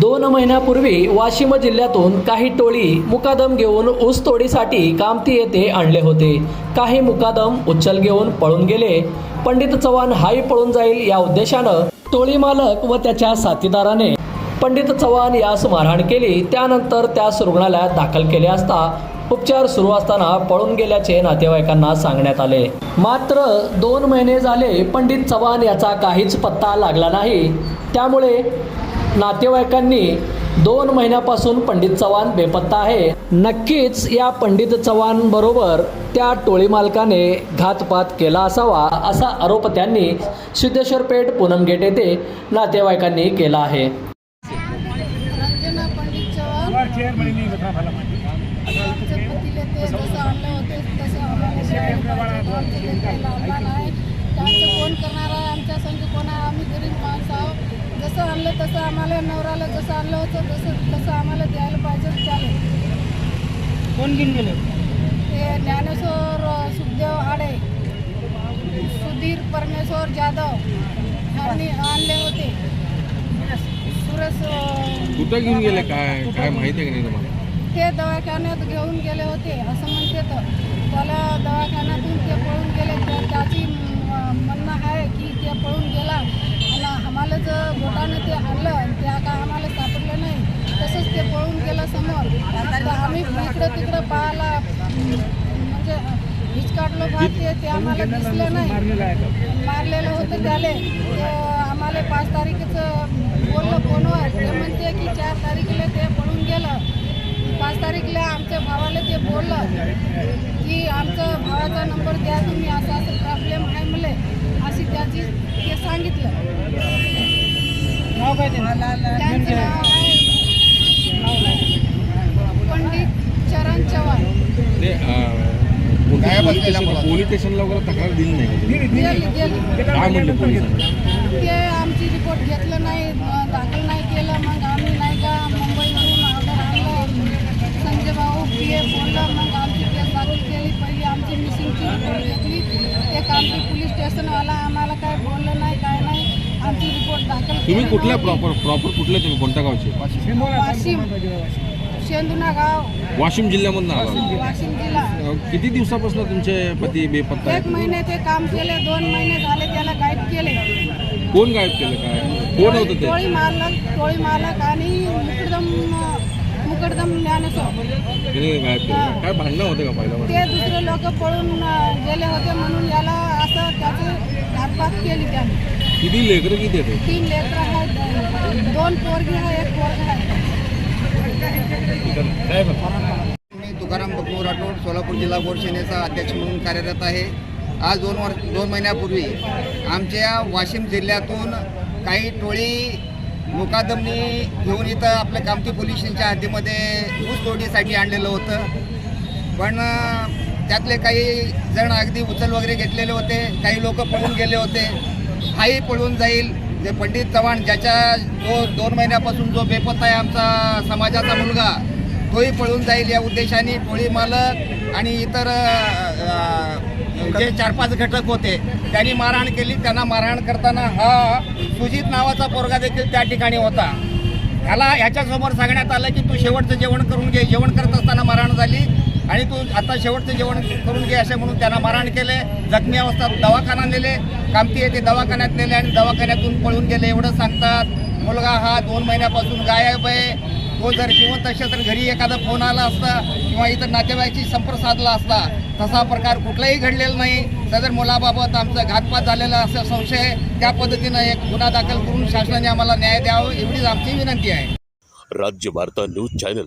दोन महिन्यापूर्वी वाशिम जिल्ह्यातून काही टोळी मुकादम घेऊन ऊसतोडीसाठी कामती येथे आणले होते. काही मुकादम उच्चल घेऊन पळून गेले. पंडित चव्हाण हाही पळून जाईल या उद्देशानं टोळी मालक व त्याच्या साथीदाराने पंडित चव्हाण यास मारहाण केली. त्यानंतर त्यास रुग्णालयात दाखल केले असता उपचार सुरू असताना पळून गेल्याचे नातेवाईकांना सांगण्यात आले. मात्र दोन महिने झाले पंडित चव्हाण याचा काहीच पत्ता लागला नाही. त्यामुळे नातेवाईकांनी दोन महिन्यापासून पंडित चव्हाण बेपत्ता आहे. नक्कीच या पंडित चव्हाण बरोबर त्या टोळी मालकाने घातपात केला असावा असा आरोप त्यांनी सिद्धेश्वर पेठ पूनम गेट येथे नातेवाईकांनी केला आहे. रंजना पंडित चव्हाण. तसं आम्हाला नवऱ्याला जसं आणलं होतं तसं तसं आम्हाला द्यायला पाहिजे त्याला. कोण घेऊन गेले? ते ज्ञानेश्वर सुखदेव आडे सुधीर परमेश्वर जाधव यांनी आणले होते. सुरेश. कुठं घेऊन गेले? काय काय माहिती आहे की नाही तुम्हाला? ते दवाखान्यात घेऊन गेले होते असं म्हणते तर. त्याला दवाखान्यातून ते पळून गेले तर त्याची म- म्हणणं आहे की ते पळून गेला आणि आम्हाला जर बोटानं ते आणलं आणि त्या काय आम्हाला सापडलं नाही तसंच ते पळून गेलं समोर. आम्ही इकडं तिकडं पाहायला म्हणजे हिचकाटलो पाहत ते ते आम्हाला दिसलं नाही. मारलेलं होतं त्याले. आम्हाला पाच तारीखचं बोललं फोनवर. ते म्हणते की चार तारीखला ते पळून गेलं. पाच तारीखला आमच्या भावाला ते बोललं की आमचं भावाचा नंबर द्या तुम्ही असं असं प्रॉब्लेम आहे मले अशी त्याची ते सांगितलं. त्यांचं नाव आहे पंडित चरण चव्हाण ते अं, कोणत्या पोलीस स्टेशन- पोलीस स्टेशनला वगैरे तक्रार दिली नाही काय पोलिसांनी? ते आमची रिपोर्ट घेतलं नाही दाखल नाही केलं. मग आम्ही नाही का मुंबईवरून ऑर्डर आणलं. संजय भाऊ पी ए बोललं मग आमची केस दाखल केली. पहिली आमची मिसिंगची रिपोर्ट घेतली. ते कामठी पोलीस स्टेशनवाला आम्हाला काय बोललं नाही काय नाही. आमची रिपोर्ट दाखल तुम्ही कुठल्या. प्रॉपर प्रॉपर कुठले तुम्ही? कोणत्या गावचे? वाशिम. शेंदुना गाव. वाशिम जिल्ह्यामधून आला. वाशिम जिल्हा. अं, किती दिवसापासून तुमचे पती बेपत्ता एक आहेत महिने ते काम केले दोन महिने झाले त्याला गाईड केले. कोण गायब केलं? काय? कोण होतं ते? टोळी मालक टोळी मालक आणि मुकडदम मुकडदम ज्ञानेश्वर. तिने गायब केलं. काय भांडणं होते का पहिल्या ते दुसरे लोक पळून अं, गेले होते म्हणून याला असं त्याची घातपात केली त्याने. किती लेकरं किती येते तीन लेकरं आहेत. दोन पोरगी आहे एक पोरगा आहे. मी तुकाराम बकू राठोड सोलापूर जिल्हा बोर्ड सेनेचा अध्यक्ष म्हणून कार्यरत आहे. आज दोन वर्ष दोन महिन्यापूर्वी आमच्या वाशिम जिल्ह्यातून काही टोळी मुकादमनी घेऊन इथं आपल्या कामती पोलीस स्टेशनच्या हद्दीमध्ये ऊस तोडीसाठी आणलेलं होतं. पण त्यातले काही जण अगदी उचल वगैरे घेतलेले होते. काही लोक पळून गेले होते. हाही पळून जाईल. जे पंडित चव्हाण ज्याच्या जो दोन महिन्यापासून जो बेपत्ता आहे आमचा समाजाचा मुलगा तोही पळून जाईल या उद्देशाने टोळी मालक आणि इतर जे चार पाच घटक होते त्यांनी मारहाण केली. त्यांना मारहाण करताना हा सुजित नावाचा पोरगा देखील त्या ठिकाणी होता. ह्याला ह्याच्यासमोर सांगण्यात आलं की तू शेवटचं जेवण करून घे. जेवण करत असताना मारहाण झाली. आणि तू आता शेवटचं जेवण करून घे असे म्हणून त्यांना मारहाण केले. जखमी अवस्था दवाखाना नेले. कामती येथे दवाखान्यात नेले आणि दवाखान्यातून पळून गेले. एवढं सांगतात. मुलगा हा दोन महिन्यापासून गायब आहे. तो जर जिवंत असेल तर घरी एखादा फोन आला असता किंवा इतर नातेवाईकाशी संपर्क साधला असता तसा प्रकार कुठलाही घडलेला नाही. सदर मुलाबाबत आमचा घातपात झालेला असा संशय आहे. त्या पद्धतीनं एक गुन्हा दाखल करून शासनाने आम्हाला न्याय द्यावा एवढीच आमची विनंती आहे. राज्य वार्ता न्यूज चॅनल.